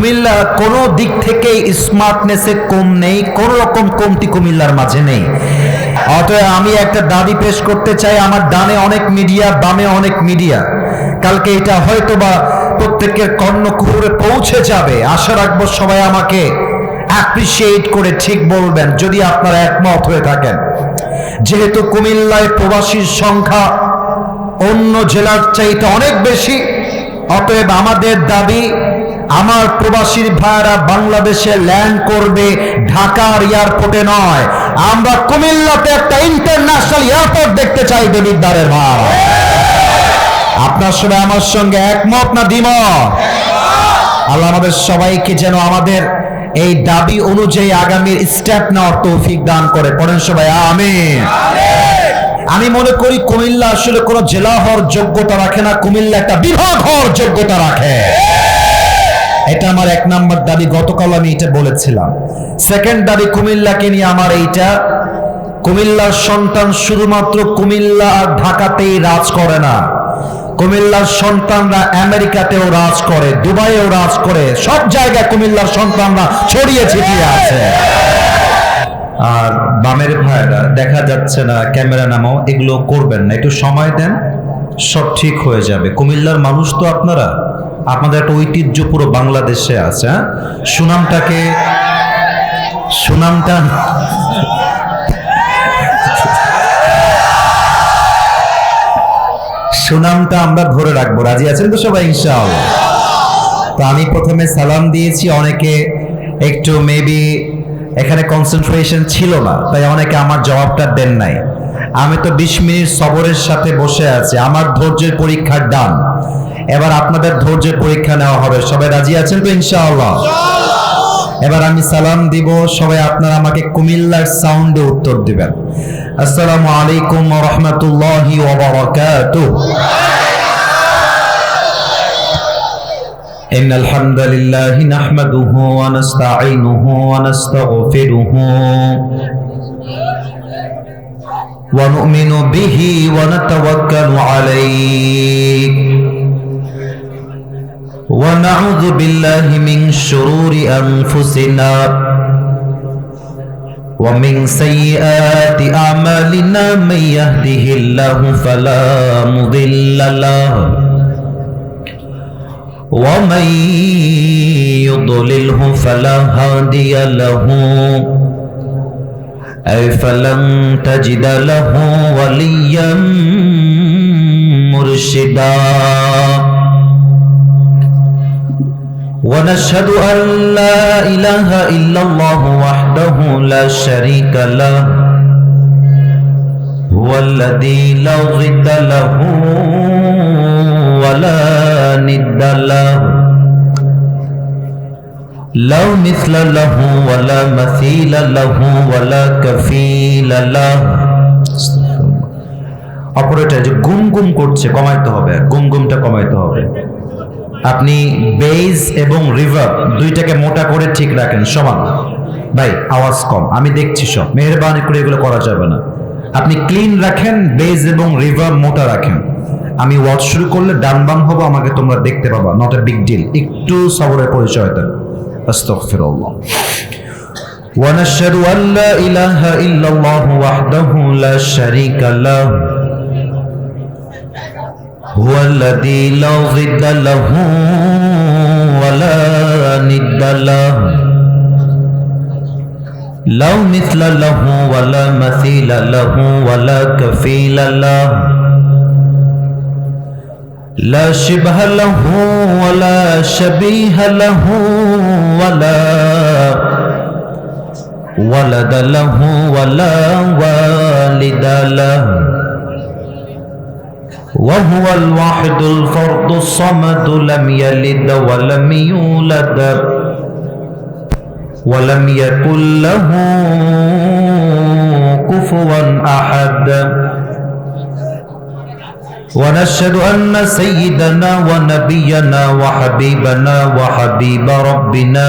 কুমিল্লা কোনো দিক থেকে স্মার্টনেসে কম নেই, কোনো রকম কমতি কুমিল্লার মাঝে নেই। অতএব আমি একটা দাবি পেশ করতে চাই, আমার ডানে অনেক মিডিয়া, বামে অনেক মিডিয়া। কালকে এটা হয়তো বা প্রত্যেকের কর্ণ কর্ণকুহুরে পৌঁছে যাবে। আশা রাখব সবাই আমাকে অ্যাপ্রিসিয়েট করে ঠিক বলবেন, যদি আপনারা একমত হয়ে থাকেন। যেহেতু কুমিল্লায় প্রবাসীর সংখ্যা অন্য জেলার চাইতে অনেক বেশি, অতএব আমাদের দাবি আমার প্রবাসীর ভাইরা বাংলাদেশে ল্যান্ড করবে ঢাকার এয়ারপোর্টে নয়। আমরা কুমিল্লাতে একটা ইন্টারন্যাশনাল এয়ারপোর্ট দেখতে চাই দেবিদ্দারের ভাই। আপনার সবাই আমার সঙ্গে একমত না দ্বিমত? আল্লাহ আমাদের সবাইকে যেন আমাদের এই দাবি অনুযায়ী আগামীর স্টেপ নেওয়ার তৌফিক দান করে। পড়েন সবাই, আমিন। আমি মনে করি কুমিল্লা আসলে কোনো জেলা হওয়ার যোগ্যতা রাখে না, কুমিল্লা একটা বিভাগ হওয়ার যোগ্যতা রাখে। এটা আমার এক নাম্বার দাবি, গতকাল আমি এটা বলেছিলাম। সেকেন্ড দাবি কুমিল্লাকে নিয়ে আমার এইটা। কুমিল্লার সন্তান শুধুমাত্র কুমিল্লা আর ঢাকাতেই রাজ করে না। কুমিল্লার সন্তানরা আমেরিকাতেও রাজ করে, দুবাইয়েও রাজ করে। সব জায়গায় কুমিল্লার সন্তানরা ছড়িয়ে ছিটিয়ে আছে। আর বামের ভাইরা, দেখা যাচ্ছে না ক্যামেরা নামাও এগুলো করবেন না। একটু সময় দেন, সব ঠিক হয়ে যাবে। কুমিল্লার মানুষ তো আপনারা। আপনাদের একটা ঐতিহ্য পুরো বাংলাদেশে আছে হ্যাঁ? সুনামটাকে, সুনামটা সুনামটা আমরা ধরে রাখব। রাজি আছেন তো সবাই, ইনশাআল্লাহ? তো আমি প্রথমে সালাম দিয়েছি, অনেকে একটু মেবি এখানে কনসেন্ট্রেশন ছিল না, তাই অনেকে আমার জবাবটা দেন নাই। আমি তো বিশ মিনিট সবরের সাথে বসে আছি, আমার ধৈর্যের পরীক্ষার ডান এবার আপনাদের ধৈর্যের পরীক্ষা নেওয়া হবে সবাই রাজি আছেন তো ইনশাআল্লাহ এবার আমি সালাম দিব সবাই আপনারা আমাকে কুমিল্লার সাউন্ডে উত্তর দিবেন আসসালামু আলাইকুম ওয়া রাহমাতুল্লাহি ওয়া বারাকাতুহু إن الحمد لله نحمده ونستعينه ونستغفره ونؤمن به ونتوكل عليه ونعوذ بالله من شرور أنفسنا ومن سيئات أعمالنا من يهده الله فلا مضل له ومن يضلله فلا هادي له أي فلن تجد له وليا مرشدا ونشهد أن لا إله إلا الله وحده لا شريك له هو الذي لا غد له ولا ند له لا مثل له ولا مثيل له ولا كفيل له অপরাটা যে গুম গুম করছে কমাইতে হবে গুম গুমটা কমাইতে হবে আপনি বেজ এবং রিভার দুইটাকে মোটা করে ঠিক রাখেন, সমান। ভাই, আওয়াজ কম, আমি দেখছি সব। মেহরবানি করে এগুলো করা যাবে না। আপনি ক্লিন রাখেন বেজ এবং রিভার মোটা রাখেন। আমি ওয়াচ শুরু করলে ডান বাম হব, আমাকে তোমরা দেখতে পাবা নট এ বিগ ডিল একটু সবরের পরিচয় দেন। আস্তগফিরুল্লাহ। ونشهد أن لا إله إلا الله وحده لا شريك له هو الذي لا ضد له ولا ند له لا مثل له ولا مثيل له ولا كفيل له لا شبه له ولا شبيه له ولا ولد له ولا والد له وهو الواحد الفرد الصمد لم يلد ولم يولد ولم يكن له كفوا أحد. ونشهد أن سيدنا ونبينا وحبيبنا وحبيب ربنا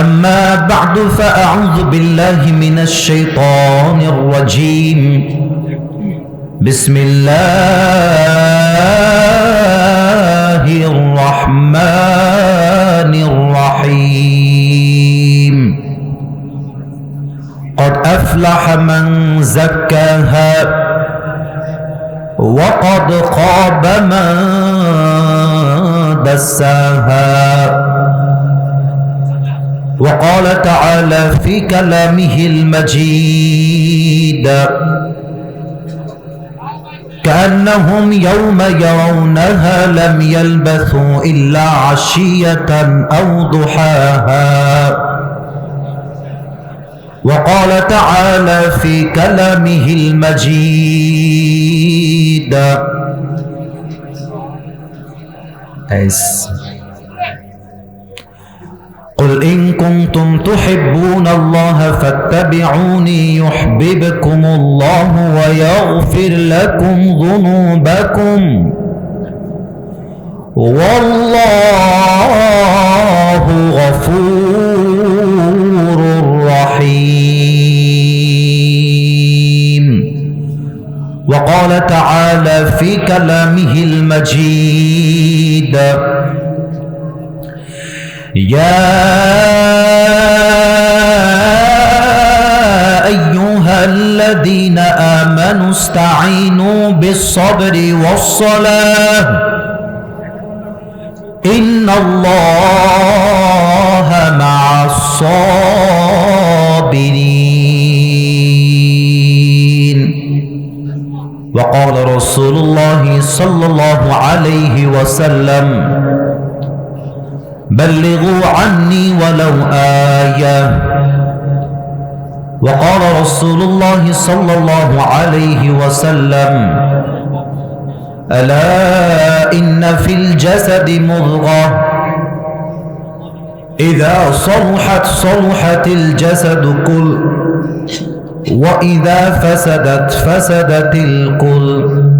أما بعد فأعوذ بالله من الشيطان الرجيم. بسم الله الرحمن الرحيم. قد أفلح من زكاها وقد خاب من دساها. وقال تعالى في كلامه المجيد كأنهم يوم يرونها لم يلبثوا إلا عشية أو ضحاها. وقال تعالى في كلامه المجيد. أيس قل إن كنتم تحبون الله فاتبعوني يحببكم الله ويغفر لكم ذنوبكم والله غفور رحيم وقال تعالى في كلامه المجيد يا أيها الذين آمنوا استعينوا بالصبر والصلاة. إن الله مع الصابرين. وقال رسول الله صلى الله عليه وسلم بلغوا عني ولو آية. وقال رسول الله صلى الله عليه وسلم ألا إن في الجسد مضغة؟ إذا صلحت صلحت الجسد كل وإذا فسدت فسدت الكل.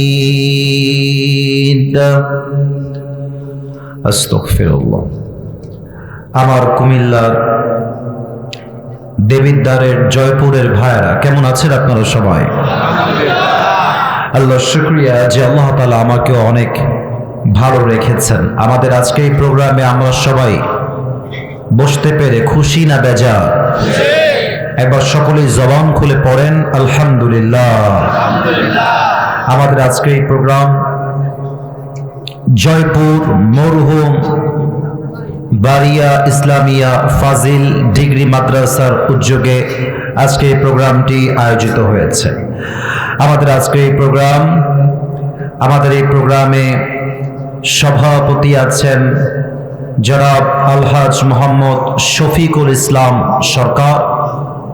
আমার কুমিল্লার দেবিদ্বারের জয়পুরের ভাইয়েরা, কেমন আছেন আপনারা সবাই? আল্লাহ শুক্রিয়া যে আল্লাহ তালা আমাকে অনেক ভালো রেখেছেন। আমাদের আজকে এই প্রোগ্রামে আমরা সবাই বসতে পেরে খুশি না বেজা একবার সকলেই জবান খুলে পড়েন, আলহামদুলিল্লাহ। আমাদের আজকে এই প্রোগ্রাম জয়পুর, মরহুম বারিয়া ইসলামিয়া ফাজিল ডিগ্রি মাদ্রাসার উদ্যোগে আজকে এই প্রোগ্রামটি আয়োজিত হয়েছে। আমাদের আজকে এই প্রোগ্রাম, আমাদের এই প্রোগ্রামে সভাপতি আছেন জনাব আলহাজ মোহাম্মদ শফিকুল ইসলাম সরকার,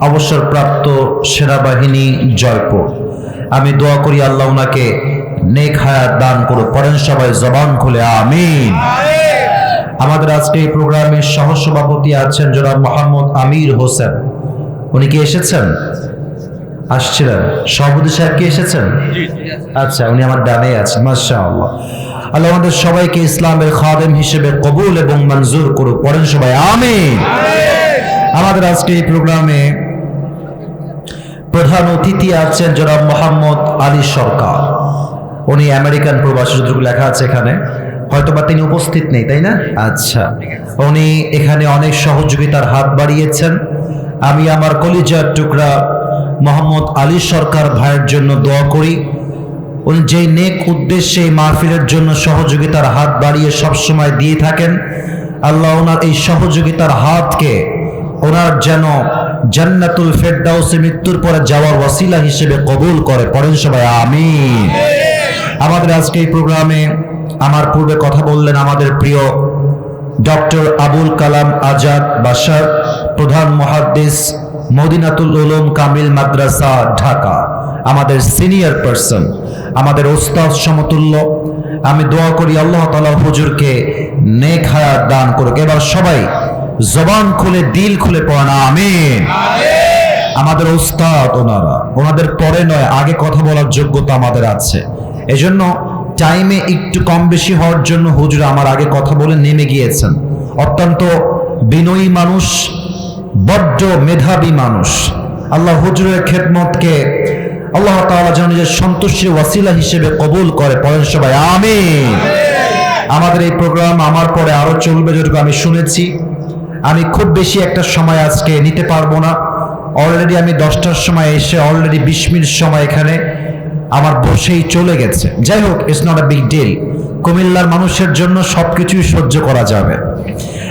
অবসরপ্রাপ্ত সেনাবাহিনী জয়পুর। আমি দোয়া করি আল্লাহ ওনাকে নেক হায়াত দান করো পড়েন সবাই জবান খুলে আমিন। আমাদের আজকে এই প্রোগ্রামের সহসভাপতি আছেন জনাব মোহাম্মদ আমির হোসেন। উনি কি এসেছেন? আসছিলেন। সভাপতি সাহেব কি এসেছেন? আচ্ছা উনি আমার ডানে আছেন মাসা আল্লাহ আল্লাহ আমাদের সবাইকে ইসলামের খাদেম হিসেবে কবুল এবং মঞ্জুর করুক পড়েন সবাই আমিন। আমাদের আজকে এই প্রোগ্রামে প্রধান অতিথি আছেন জনাব মোহাম্মদ আলী সরকার। উনি আমেরিকান প্রবাসী যতটুকু লেখা আছে এখানে। হয়তোবা তিনি উপস্থিত নেই তাই না? আচ্ছা। উনি এখানে অনেক সহযোগিতার হাত বাড়িয়েছেন। আমি আমার কলিজার টুকরা মোহাম্মদ আলী সরকার ভাইয়ের জন্য দোয়া করি। উনি যেই নেক উদ্দেশ্যে এই মাহফিলের জন্য সহযোগিতার হাত বাড়িয়ে সবসময় দিয়ে থাকেন আল্লাহ ওনার এই সহযোগিতার হাতকে ওনার যেন জান্নাতুল ফেরদাউসে মৃত্যুর পরে যাওয়ার ওয়াসিলা হিসেবে কবুল করে। পড়েন সবাই আমিন। আমাদের আজকে এই প্রোগ্রামে আমার পূর্বে কথা বললেন আমাদের প্রিয় ডক্টর আবুল কালাম আজাদ বাসার প্রধান মহাদ্দেশ মদিনাতুল উলুম কামিল মাদ্রাসা ঢাকা। আমাদের সিনিয়র পার্সন আমাদের ওস্তাদ সমতুল্য। আমি দোয়া করি আল্লাহ তালা হুজুরকে নেক হায়াত দান করুক। এবার সবাই জবান খুলে দিল খুলে পড়ানা আমিন। আমাদের ওস্তাদ ওনারা ওনাদের পরে নয় আগে কথা বলার যোগ্যতা আমাদের আছে। এজন্য টাইমে একটু কম বেশি হওয়ার জন্য হুজুর আমার আগে কথা বলে নেমে গিয়েছেন। অত্যন্ত বিনয়ী মানুষ, বড্ড মেধাবী মানুষ। আল্লাহ হুজুরের খেদমতকে আল্লাহ তাআলা যেন নিজের সন্তুষ্টির ওয়াসিলা হিসেবে কবুল করে পড়েন সবাই, আমিন। আমাদের এই প্রোগ্রাম আমার পরে আরও চলবে যেটুকু আমি শুনেছি। আমি খুব বেশি একটা সময় আজকে নিতে পারব না। অলরেডি আমি দশটার সময় এসে অলরেডি বিশ মিনিট সময় এখানে। আমার বসেই চলে গেছে। যাই হোক it's not a big deal কুমিল্লার মানুষের জন্য সব কিছুই সহ্য করা যাবে।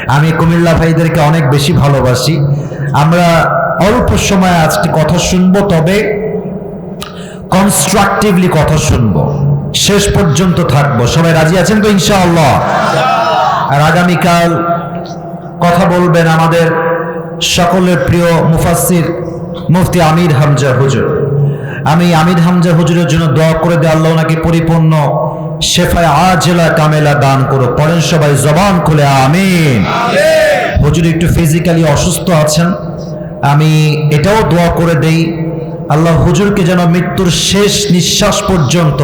আমি কুমিল্লা ভাইদেরকে অনেক বেশি ভালোবাসি। আমরা অল্প সময় আজকে কথা শুনব, তবে কনস্ট্রাকটিভলি কথা শুনব। শেষ পর্যন্ত থাকব। সবাই রাজি আছেন তো, ইনশাআল্লাহ? আর আগামীকাল কথা বলবেন আমাদের সকলের প্রিয় মুফাসসির মুফতি আমির হামজা হুজুর। আমি আমির হামজা হুজুরের জন্য দোয়া করে দেয় আল্লাহ ওনাকে পরিপূর্ণ শেফায় আজেলা কামেলা দান করো পড়েন সবাই জবান খুলে আমিন। হুজুর একটু ফিজিক্যালি অসুস্থ আছেন। আমি এটাও দোয়া করে দেই আল্লাহ হুজুরকে যেন মৃত্যুর শেষ নিঃশ্বাস পর্যন্ত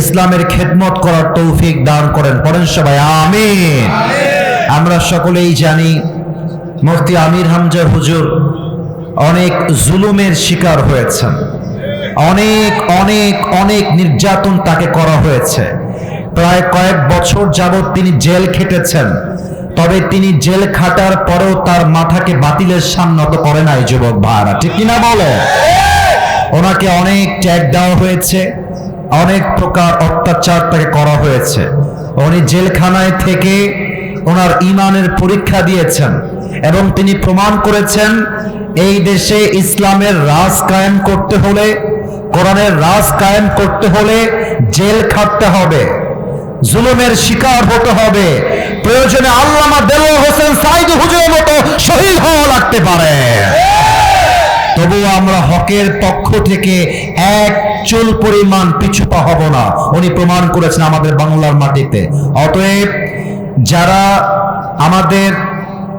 ইসলামের খেদমত করার তৌফিক দান করেন। পড়েন সবাই আমিন। আমরা সকলেই জানি মুফতি আমির হামজা হুজুর অনেক জুলুমের শিকার হয়েছেন। অনেক অনেক অনেক নির্যাতন তাকে করা হয়েছে। প্রায় কয়েক বছর যাবৎ তিনি জেল খেটেছেন। তবে তিনি জেল খাটার পরেও তার মাথাকে বাতিলের সামনত করে নাই যুবক ভাড়া ঠিক কিনা বলে? ওনাকে অনেক ট্যাগ দেওয়া হয়েছে, অনেক প্রকার অত্যাচার তাকে করা হয়েছে। উনি জেলখানায় থেকে ওনার ইমানের পরীক্ষা দিয়েছেন এবং তিনি প্রমাণ করেছেন, এই দেশে ইসলামের রাজ কায়েম করতে হলে কোরআনের রাজ কায়েম করতে হলে জেল খাটতে হবে, জুলুমের শিকার হতে হবে, প্রয়োজনে আল্লামা দেলোয়ার হোসেন সাইদ হুজুরের মতো শহীদ হওয়া লাগতে পারে। তবুও আমরা হকের পক্ষ থেকে এক চুল পরিমাণ পিছু পা হব না, উনি প্রমাণ করেছেন আমাদের বাংলার মাটিতে। অতএব যারা আমাদের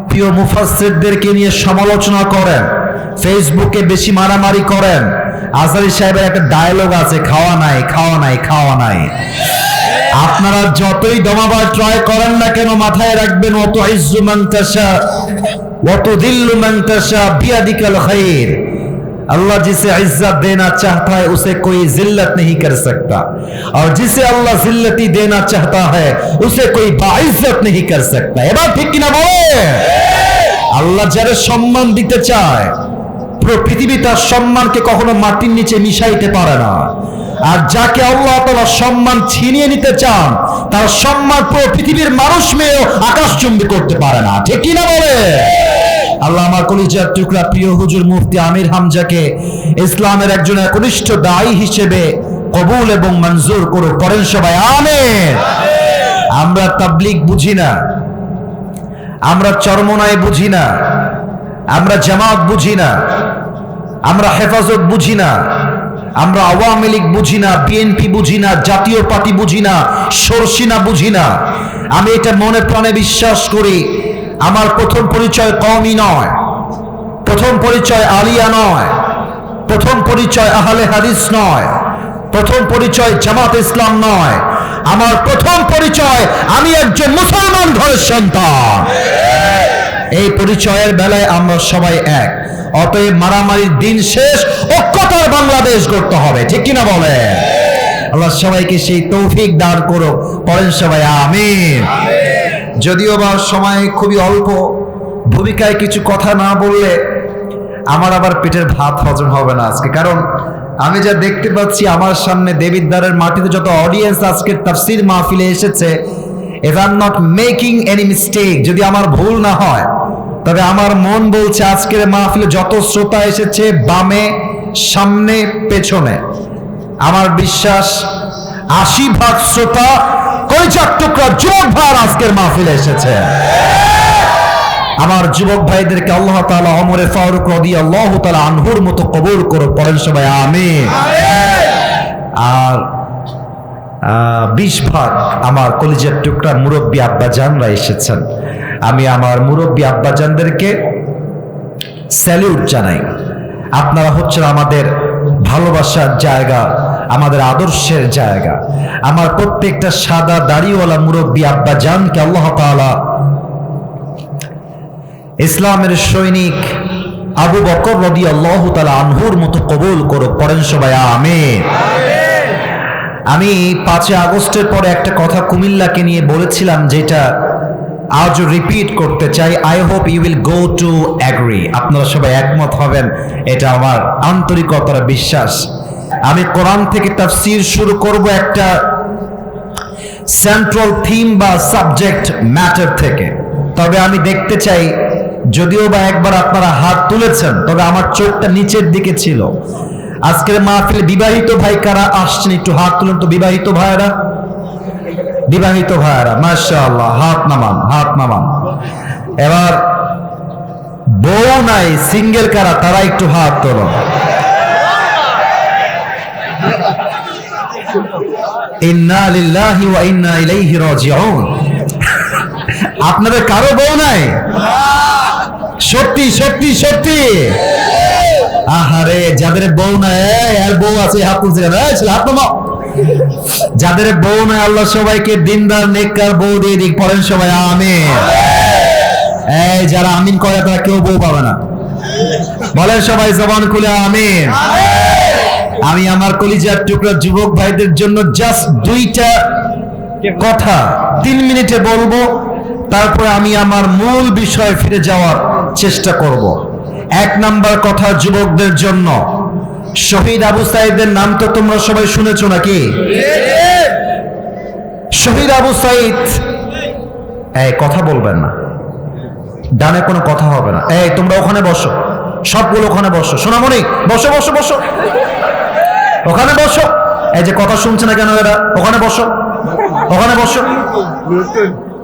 প্রিয় মুফাসসিরদেরকে নিয়ে সমালোচনা করেন, ফেসবুকে বেশি মারামারি করেন আজারি সাহেবের একটা ডায়লগ আছে খাওয়া নাই খাওয়া নাই খাওয়া নাই আপনারা যতই দমাবার ট্রাই করেন না কেন মাথায় রাখবেন অত ইজ্জু মান্তাসা অত দিল্লু মান্তাসা বিয়াদিকাল খাইর अल्लाह जिसे इज्जत देना चाहता है उसे कोई जिल्लत नहीं कर सकता और जिसे अल्लाह जिल्लती देना चाहता है उसे कोई बाइज्जत नहीं कर सकता এবার ঠিক কিনা বলে আল্লাহ যারা সম্মান দিতে চায় পুরো পৃথিবী তার সম্মানকে কখনো মাটির নিচে মিশাইতে পারে না। আর যাকে আল্লাহ তালা সম্মান ছিনিয়ে নিতে চান, তার সম্মান পুরো পৃথিবীর মানুষ মেয়েও আকাশচুম্বী করতে পারে না। ঠিক কিনা বলে? আল্লাহ আমার কলিজার টুকরা প্রিয় হুজুর মুফতি আমির হামজাকে ইসলামের একজন একনিষ্ঠ দায়ী হিসেবে কবুল এবং মঞ্জুর করুক, করেন সবাই, আমেন। আমরা তাবলিগ বুঝি না। আমরা চরমনায় বুঝি না। আমরা জামাত বুঝি না। আমরা হেফাজত বুঝি না। আমরা আওয়ামী লীগ বুঝি না বিএনপি বুঝি না, জাতীয় পার্টি বুঝি না, সরসিনা বুঝি না। আমি এটা মনে প্রাণে বিশ্বাস করি, আমার প্রথম পরিচয় কমই নয়, প্রথম পরিচয় আলিয়া নয়, প্রথম পরিচয় আহলে হাদিস নয়, প্রথম পরিচয় জামাত ইসলাম নয়, আমার প্রথম পরিচয় আমি একজন মুসলমান ঘরের সন্তান। এই পরিচয়ের বেলায় আমরা সবাই এক। অতএব মারামারির দিন শেষ, ঐক্যতার বাংলাদেশ গড়তে হবে। ঠিক কিনা বলে আল্লাহ সবাইকে সেই তৌফিক দান করো পরেন সবাই, আমিন। যদিও বা সময় খুবই অল্প, ভূমিকায় কিছু কথা না বললে আমার আবার পেটের ভাত হজম হবে না আজকে। কারণ আমি যা দেখতে পাচ্ছি, আমার সামনে দেবিদ্বারের মাটিতে যত অডিয়েন্স আজকের তাফসির মাহফিলে এসেছে I am not making any mistake যদি আমার ভুল না হয় তবে আমার মন বলছে আজকের মাহফিলে যত শ্রোতা এসেছে বামে, সামনে, পেছনে। আমার বিশ্বাস আশি ভাগ শ্রোতা কইচার টুকরা যুবক ভাই আজকের মাহফিলে এসেছে। আমার যুবক ভাইদেরকে আল্লাহ তাআলা অমরে ফারুক রদি আল্লাহ তাআলা আনহুর মতো কবুল করো পড়েন সবাই, আমিন। আর বিশ ভাগ আমার কলিজের টুকরা মুরব্বী আব্বাজানরা এসেছেন। আমি আমার মুরব্বী আব্বাজানদেরকে স্যালিউট জানাই। আপনারা হচ্ছেন আমাদের ভালোবাসার জায়গা, আমাদের আদর্শের জায়গা। আমার প্রত্যেকটা সাদা দাড়িওয়ালা মুরব্বী আব্বা জানকে আল্লাহ তাআলা ইসলামের সৈনিক আবু বকর রদি আল্লাহ তালা আনহুর মতো কবুল করো পড়েন সবাই, আমিন। আমি পাঁচই আগস্টের পরে একটা কথা কুমিল্লাকে নিয়ে বলেছিলাম, যেটা আজ রিপিট করতে চাই I hope you will go to agree আপনারা সবাই একমত হবেন, এটা আমার আন্তরিকতার বিশ্বাস। আমি কোরআন থেকে তাফসীর শুরু করব একটা সেন্ট্রাল থিম বা সাবজেক্ট ম্যাটার থেকে। তবে আমি দেখতে চাই, যদিও বা একবার আপনারা হাত তুলেছেন, তবে আমার চোখটা নিচের দিকে ছিল। আজকের মাহফিলে বিবাহিত ভাই কারা আসছেন, একটু হাত তুলেন তো বিবাহিত ভাইয়েরা। বিবাহিত ভাইয়েরা, মাশাআল্লাহ, হাত নামান হাত নামান। এবার বউ নাই সিঙ্গেল কারা, তারা একটু হাত তোলো। ইন্না লিল্লাহি ওয়া ইন্না ইলাইহি রাজিউন। আপনাদের কারও বউ নাই? সত্যি সত্যি সত্যি। আহারে, যাদের বউ নাই আর বউ আছে, হাত তুলছে হাত নামাও। যাদের বউ নাই আল্লাহ সবাইকে দিনদার, নেককার বউ দিয়ে দিক। পড়েন সবাই, আমিন। এই যারা আমিন করে, তারা কেউ বউ পাবে না। বলেন সবাই, জবান খুলে, আমিন। আমি আমার কলিজার টুকরা যুবক ভাইদের জন্য জাস্ট দুইটা কথা তিন মিনিটে বলব। তারপরে আমি আমার মূল বিষয়ে ফিরে যাওয়ার চেষ্টা করব। এক নাম্বার কথা যুবকদের জন্য শহীদ আবু সাইদের নাম তো তোমরা সবাই শুনেছ নাকি? শহীদ আবু সাইদ। এই, কথা বলবেন না। ডানে কোনো কথা হবে না। এই, তোমরা ওখানে বসো। সবগুলো ওখানে বসো। সোনামণি, বসো বসো বসো। ওখানে বসো। এই যে কথা শুনছে না কেন এরা? ওখানে বসো। ওখানে বসো।